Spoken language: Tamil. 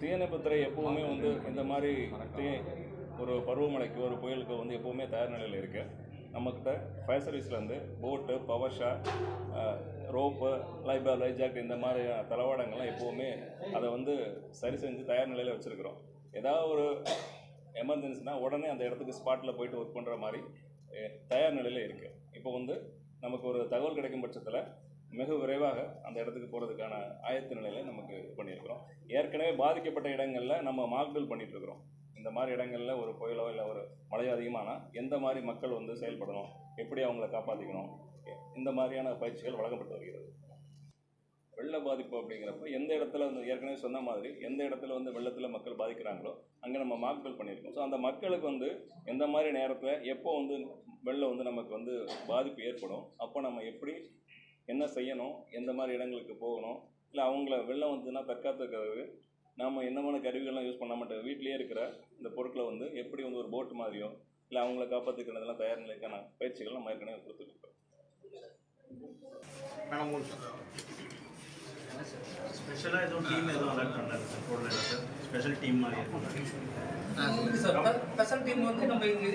தீயணைப்புத்துறை எப்பவுமே வந்து இந்த மாதிரி தீ ஒரு பருவமழைக்கு ஒரு புயலுக்கு வந்து எப்போவுமே தயார் நிலையில் இருக்குது நம்மக்கிட்ட ஃபயர் சர்வீஸ்லேருந்து போட்டு power saw rope life jacket மாதிரி தளவாடங்கள்லாம் எப்போவுமே அதை வந்து சரி செஞ்சு தயார் நிலையில் வச்சுருக்கிறோம். ஏதாவது ஒரு எமர்ஜென்சினா உடனே அந்த இடத்துக்கு ஸ்பாட்டில் போயிட்டு ஒர்க் பண்ணுற மாதிரி தயார் நிலையில் இருக்குது இப்போ வந்து நமக்கு ஒரு தகவல் கிடைக்கும் பட்சத்தில் மிக விரைவாக அந்த இடத்துக்கு போகிறதுக்கான ஆயத்த நிலையில் நமக்கு பண்ணியிருக்கிறோம். ஏற்கனவே பாதிக்கப்பட்ட இடங்களில் நம்ம மாக்டல் பண்ணிகிட்ருக்கிறோம் இந்த மாதிரி இடங்களில் ஒரு புயலோ இல்லை ஒரு மழையோ அதிகமானால் எந்த மாதிரி மக்கள் வந்து செயல்படணும்? எப்படி அவங்கள காப்பாற்றிக்கணும் இந்த மாதிரியான பயிற்சிகள் வழங்கப்பட்டு வருகிறது. வெள்ள பாதிப்பு அப்படிங்கிறப்ப எந்த இடத்துல வந்து ஏற்கனவே சொன்ன மாதிரி எந்த இடத்துல வந்து வெள்ளத்தில் மக்கள் பாதிக்கிறாங்களோ அங்கே நம்ம மாக்டல் பண்ணியிருக்கோம். ஸோ அந்த மக்களுக்கு வந்து எந்த மாதிரி நேரத்தில் எப்போ வந்து வெள்ளம் வந்து நமக்கு வந்து பாதிப்பு ஏற்படும் அப்போ நம்ம எப்படி என்ன செய்யணும்? எந்த மாதிரி இடங்களுக்கு போகணும்? இல்லை அவங்கள வெள்ளம் வந்ததுன்னா தற்காத்துக்கிறதுக்கு நாம் என்னமான கருவிகள்லாம் யூஸ் பண்ண மாட்டோம் வீட்டிலேயே இருக்கிற இந்த பொருட்களை வந்து எப்படி வந்து ஒரு போட் மாதிரியோ இல்லை அவங்கள காப்பாற்றிக்கிறதெல்லாம் தயார் நிலைக்கான பயிற்சிகள் நம்ம ஏற்கனவே கொடுத்துருக்கோம். ஸ்பெஷலாக எதுவும் டீம் எதுவும் அலர்ட் பண்ணல சார் போடல சார் ஸ்பெஷல் டீம் மாதிரி. இருக்கும் சார். ஸ்பெஷல் டீம் வந்து நம்ம இங்கே